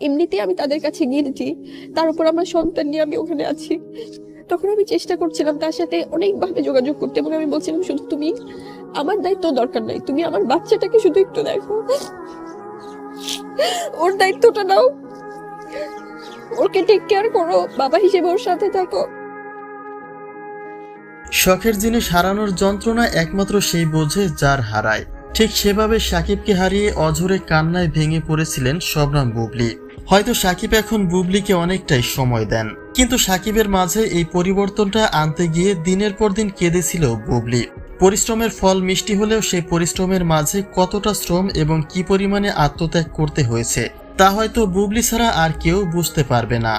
এমনিতেই আমি তাদের কাছে গিয়েছি। তার উপর আমার সন্তান নিয়ে আমি ওখানে আছি। তখন আমি চেষ্টা করছিলাম তার সাথে অনেকভাবে যোগাযোগ করতে এবং আমি বলছিলাম, শুধু তুমি আমার দায়িত্ব দরকার নাই, তুমি আমার বাচ্চাটাকে শুধু একটু দেখো। ওর দায়িত্বটা নাও। ওকে টেক কেয়ার করো, বাবা হিসেবে ওর সাথে থাকো। শখের জিনিস হারানোর যন্ত্রণা একমাত্র সেই বোঝে যার হারায়। ঠিক সেভাবে সাকিবকে হারিয়ে অঝরে কান্নায় ভেঙে পড়েছিলেন শবনাম বুবলি। হয়তো সাকিব এখন বুবলিকে অনেকটাই সময় দেন। কিন্তু সাকিবের মাঝে এই পরিবর্তনটা আনতে গিয়ে দিনের পর দিন কেঁদেছিল বুবলি। পরিশ্রমের ফল মিষ্টি হলেও সেই পরিশ্রমের মাঝে কতটা শ্রম এবং কি পরিমাণে আত্মত্যাগ করতে হয়েছে, তা হয়তো বুবলি ছাড়া আর কেউ বুঝতে পারবে না।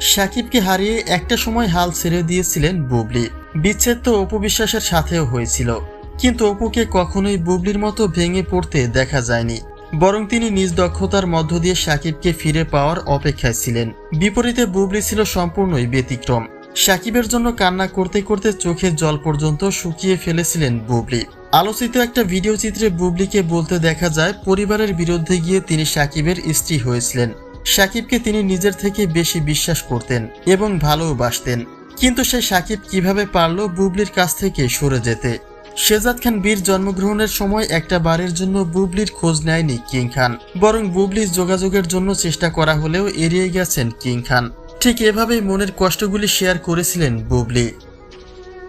সাকিবকে হারিয়ে একটা সময় হাল ছেড়ে দিয়েছিলেন বুবলি। বিচ্ছেদ তো উপবিশ্বাসের সাথেও হয়েছিল। কিন্তু অপুকে কখনোই বুবলির মতো ভেঙে পড়তে দেখা যায়নি। বরং তিনি নিজ দক্ষতার মধ্য দিয়ে সাকিবকে ফিরে পাওয়ার অপেক্ষায় ছিলেন। বিপরীতে বুবলি ছিল সম্পূর্ণই ব্যতিক্রম। সাকিবের জন্য কান্না করতে করতে চোখের জল পর্যন্ত শুকিয়ে ফেলেছিলেন বুবলি। আলোচিত একটা ভিডিও চিত্রে বুবলিকে বলতে দেখা যায়, পরিবারের বিরুদ্ধে গিয়ে তিনি সাকিবের স্ত্রী হয়েছিলেন। সাকিবকে তিনি নিজের থেকে বেশি বিশ্বাস করতেন এবং ভালোবাসতেন কিন্তু সে সাকিব কীভাবে পারল বুবলির কাছ থেকে সরে যেতে? শেজাদ খান বীর জন্মগ্রহণের সময় একটা বারের জন্য বুবলির খোঁজ নেয়নি কিং খান। বরং বুবলির যোগাযোগের জন্য চেষ্টা করা হলেও এড়িয়ে গেছেন কিং খান। ঠিক এভাবেই মনের কষ্টগুলি শেয়ার করেছিলেন বুবলি।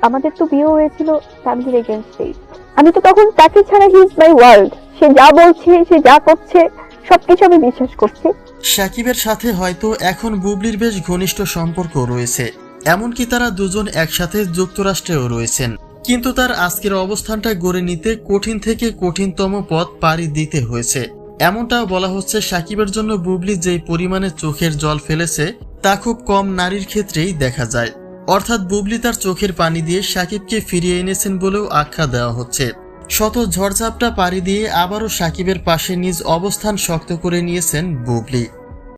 আমাদের তো বিয়ে হয়েছিল ফ্যামিলির এগেনস্টেই। আমি তো তখন তাকে ছাড়া হি ইজ মাই ওয়ার্ল্ড সে যা বলছে সে যা করছে সবকিছু আমি বিশ্বাস করছি। সাকিবের সাথে হয়তো এখন বুবলির বেশ ঘনিষ্ঠ সম্পর্ক রয়েছে। এমনকি তারা দুজন একসাথে যুক্তরাষ্ট্রেও রয়েছেন। কিন্তু তার আজকের অবস্থানটা গড়ে নিতে কঠিন থেকে কঠিনতম পথ পাড়ি দিতে হয়েছে। এমনটাও বলা হচ্ছে সাকিবের জন্য বুবলি যেই পরিমাণে চোখের জল ফেলেছে, তা খুব কম নারীর ক্ষেত্রেই দেখা যায়। অর্থাৎ বুবলি তার চোখের পানি দিয়ে সাকিবকে ফিরিয়ে এনেছেন বলেও আখ্যা দেওয়া হচ্ছে। শত ঝড়ঝাপটা পাড়ি দিয়ে আবারও সাকিবের পাশে নিজ অবস্থান শক্ত করে নিয়েছেন বুবলি।